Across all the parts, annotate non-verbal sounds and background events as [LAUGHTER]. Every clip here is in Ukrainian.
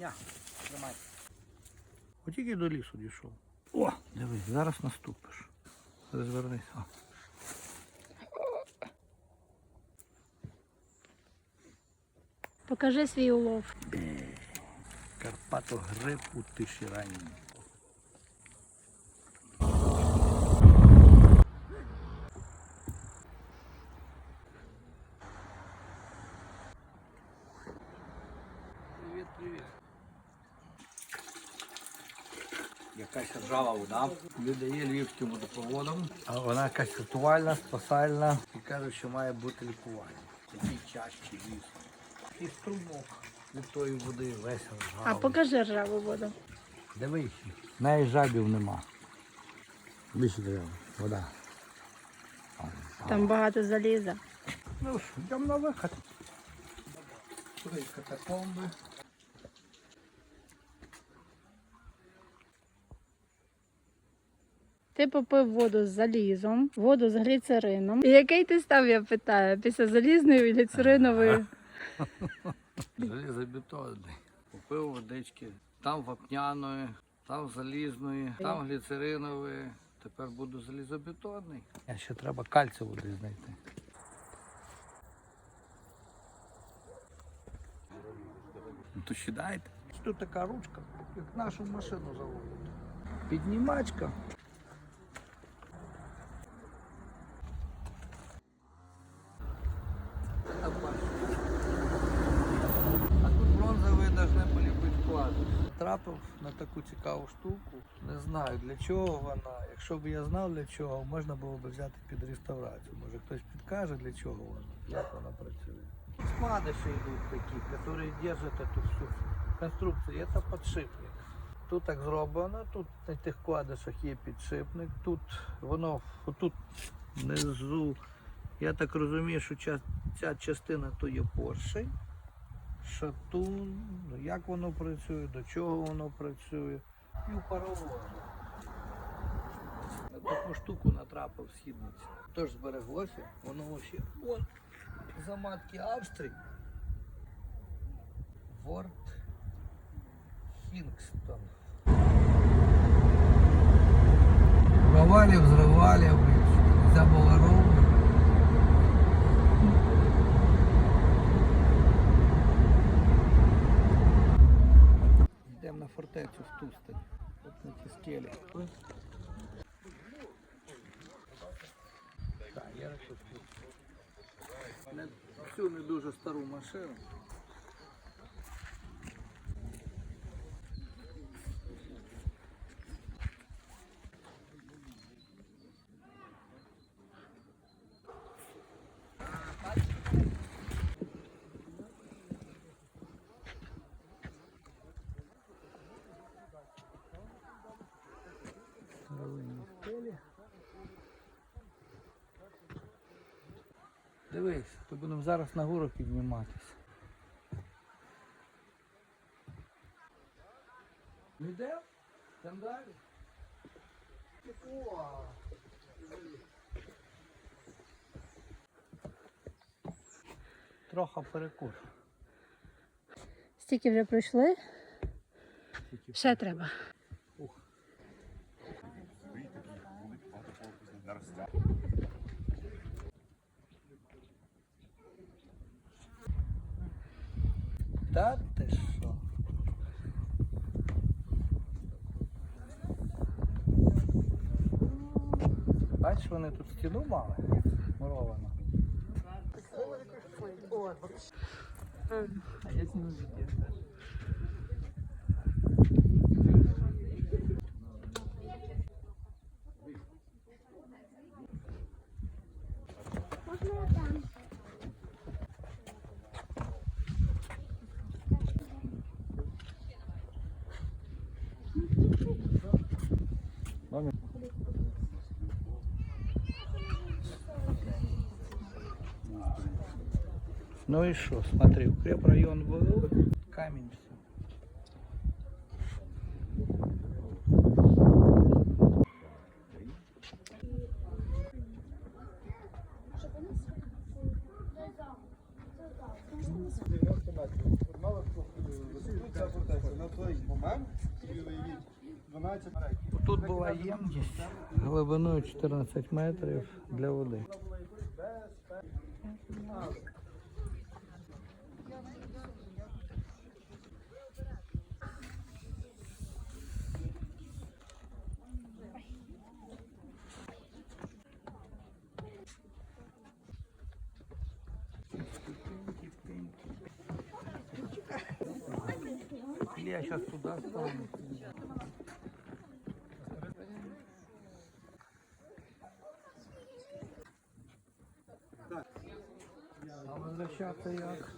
Я, тримай. От тільки до лісу дійшов. О, дивись, зараз наступиш. Розвернись. О. Покажи свій улов. Карпато гриб у тиші ранній. Привіт, привіт. Якась ржава вода. Віддає львівським водопроводом. А вона якась рятувальна, спасальна. І каже, що має бути лікування. Такий чащий ліс. І струмок від тої води весь ржавий. А покажи ржаву воду. Дивись, в неї жабів нема. Більше дерева, вода. Там багато заліза. Ну що, йдемо на вихід. Тут катакомби. Ти попив воду з залізом, воду з гліцерином. І який ти став, я питаю, після залізної і гліцеринової? [LAUGHS] Залізобетонний. Купив водички. Там вапняної, там залізної, там гліцеринової. Тепер буду залізобетонний. А ще треба кальцію води знайти. Ну то сідайте. Тут така ручка, як нашу машину заводити. Піднімачка. А тут бронзові должны були бути вклади. Трапив на таку цікаву штуку. Не знаю для чого вона. Якщо б я знав для чого, можна було б взяти під реставрацію. Може хтось підкаже для чого вона, як вона працює. Складиші йдуть такі, які держать цю всю конструкцію. Це підшипник. Тут так зроблено, тут на тих вкладишах є підшипник, тут воно тут внизу. Я так розумію, що ця частина то є поршень шатун, ну, як воно працює, до чого воно працює. І у паровозу. На таку штуку натрапив східниці. Тож збереглося, воно ще вон заматки Австрії. Ворд Хінгстон. Взрывали, взрывали, нельзя на фортецю в Тустань. От на ті скелі. Тут цю не дуже стару машину. Старовинні скелі. Дивись, то будемо зараз на гору підніматися. Ну йдемо? Там далі? О! Трохи перекур. Стільки вже пройшли. Ще треба. Та ти що? Бачиш, вони тут стіну мали муровану. А я сніму відео. Ну и что, смотри, укрепрайон был, камень все. Мало хто, е, ця фортеця той момент, собі уявіть, 12 мерег. Тут була ємність глибиною 14 метрів для води. Я сейчас туда стану. А возвращаться як?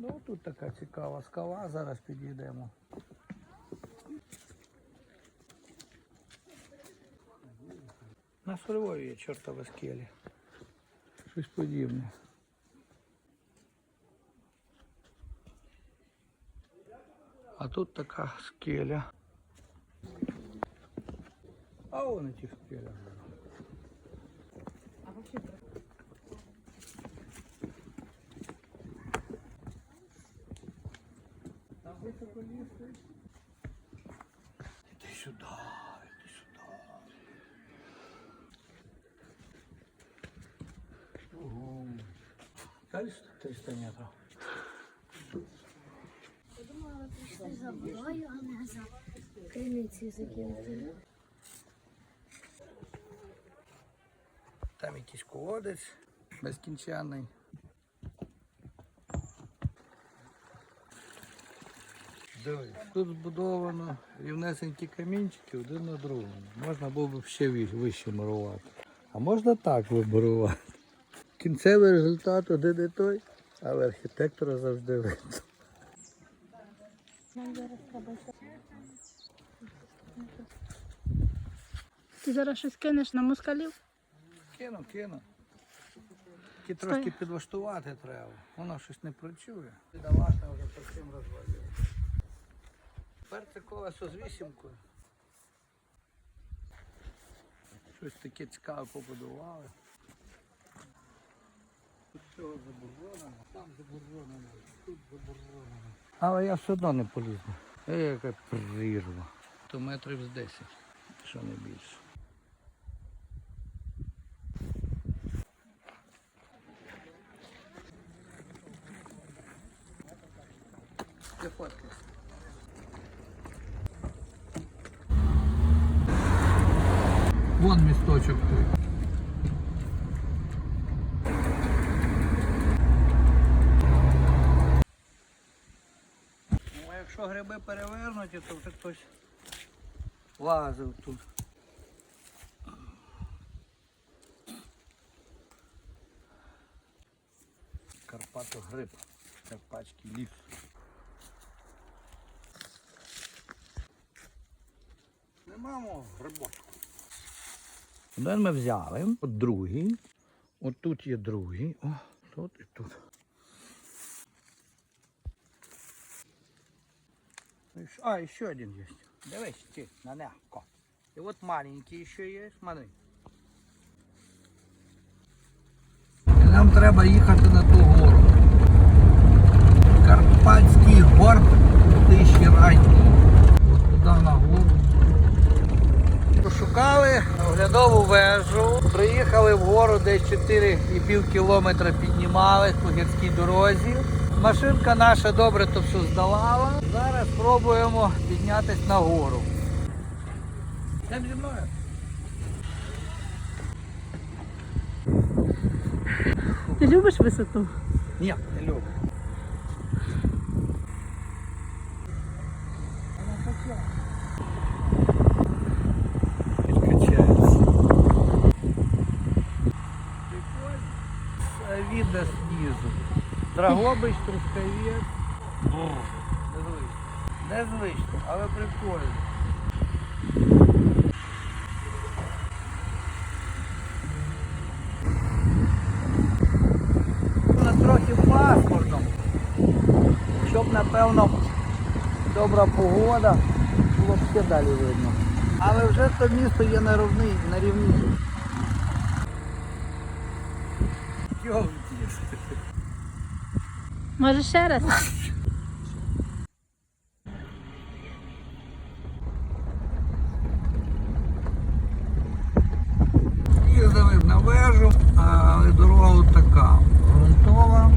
Ну тут така цікава скала, зараз підійдемо. На Львові є чортові скелі. Щось подібне. А тут така скеля. А вон эти скеля. Там Далі 300 метрів. за водою, а не за криниці закинути. Там якийсь колодець безкінченний. Дивись, Тут збудовано рівнесенькі камінчики один на другому. Можна було б ще вище мурувати. А можна так виборувати. Кінцевий результат один і той, але архітектора завжди видно. Ти зараз щось кинеш на москалів? Кину, кину. Тільки трошки підлаштувати треба. Воно щось не працює. Давати вже по всім розвалив. Тепер це колесо з вісімкою. Щось таке цікаве побудували. Тут всього заборговано, там заборговано, тут заборговано. Але я все одно не полізу. Е, яка прірва. То метрів з 10, що не більше. Фотки? Вон місточок той. Ну, а якщо гриби перевернуті, то вже хтось лазив тут. Карпатогриб, Карпатський ліс. Нема мого грибочку. Один ми взяли, от другий. От тут є другий. О, тут і тут. І ще- А, ще один є. Дивись, ти, на мягко. І от маленький ще є, смотри. Нам треба їхати на ту гору. Карпатський горб тиші ранній. От туди на гору. Пошукали оглядову вежу, приїхали вгору десь 4,5 кілометра піднімались по гірській дорозі. Машинка наша добре то все здолала. Зараз спробуємо піднятися на гору. Йдемо зі мною. Ти любиш висоту? Ні, не люблю. Підкачається. Видно знизу. Драгобич, Трускавець. Незвично. Незвично, але прикольно. Трохи напевно, добра погода, було б ще далі видно. Але вже то місто є на рівні. На рівні. Може ще раз? Їздили на вежу, але дорога така грунтова.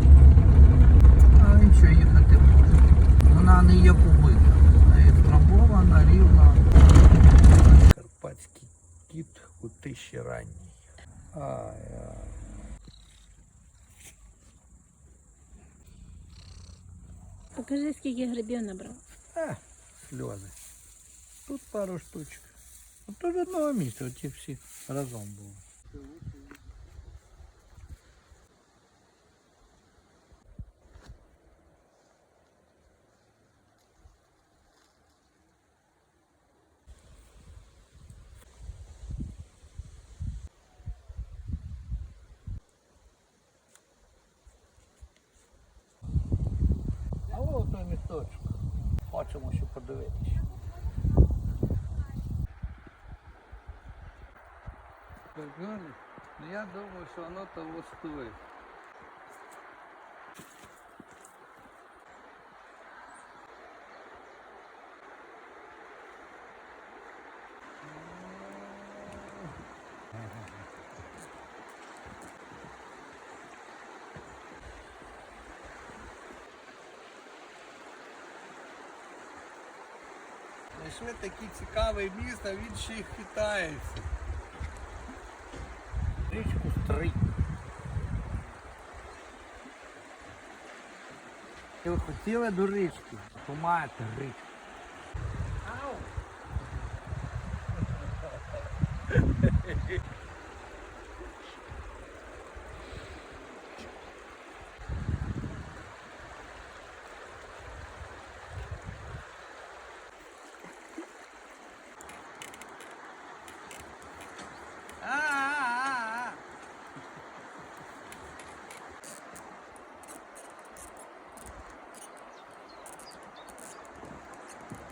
А нічого їхати може. Вона не є побита. Вона є трамбована, рівна. Карпатський кіт у тиші ранній. Ай-ай. Покажи, скільки грибів набрав. А, сльози. Тут пару штучок. Тут одного місця, оті всі разом було. А ось. Хочемо ще подивитися. Я думаю, що воно того стоїть. Знайшли таке цікаве місто, він ще й хитається. Річку Стрий. Ви хотіли до річки, то маєте річку. Ау! [LAUGHS]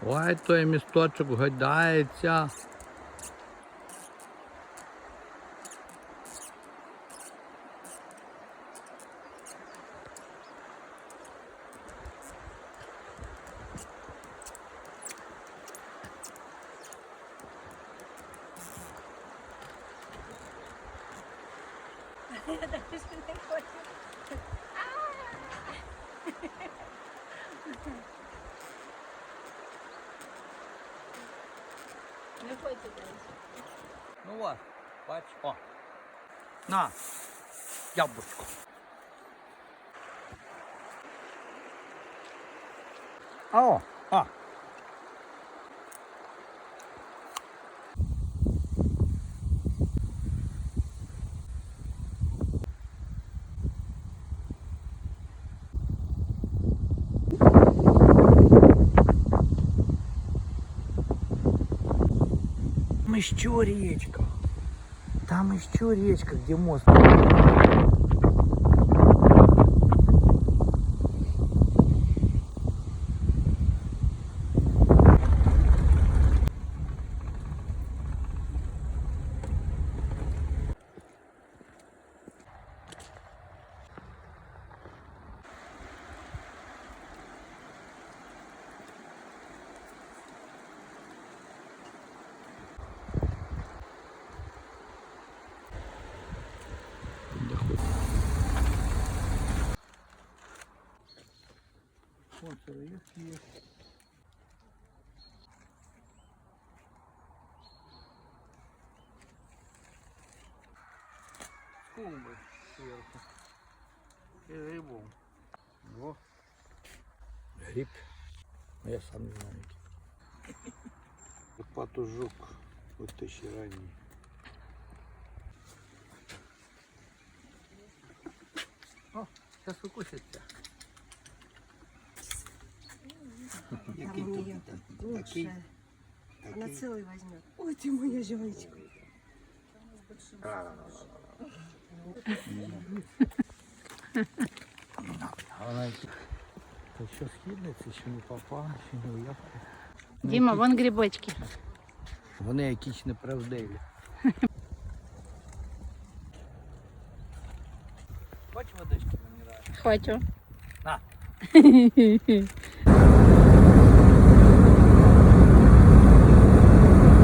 Ой, той місточок гадається. Не хочу далі. Ну от, бач, о. На, яблучко. А о, а. Там еще речка. Там еще речка, где мост. Вон сыроежки есть. Клумбы сверху. И грибом. Во. Гриб. Я сам не знаю. Патужок. Вот тысячи ранний. О, сейчас выкусится. Який тут такий, На целый возьмет. Ой, ты моя зайчка. Вона то що східниці, що не папа, що не уявки. Діма, вон грибочки. Вони якісь неправдиві. Бач водички намірає. Хочу. На. [LAUGHS]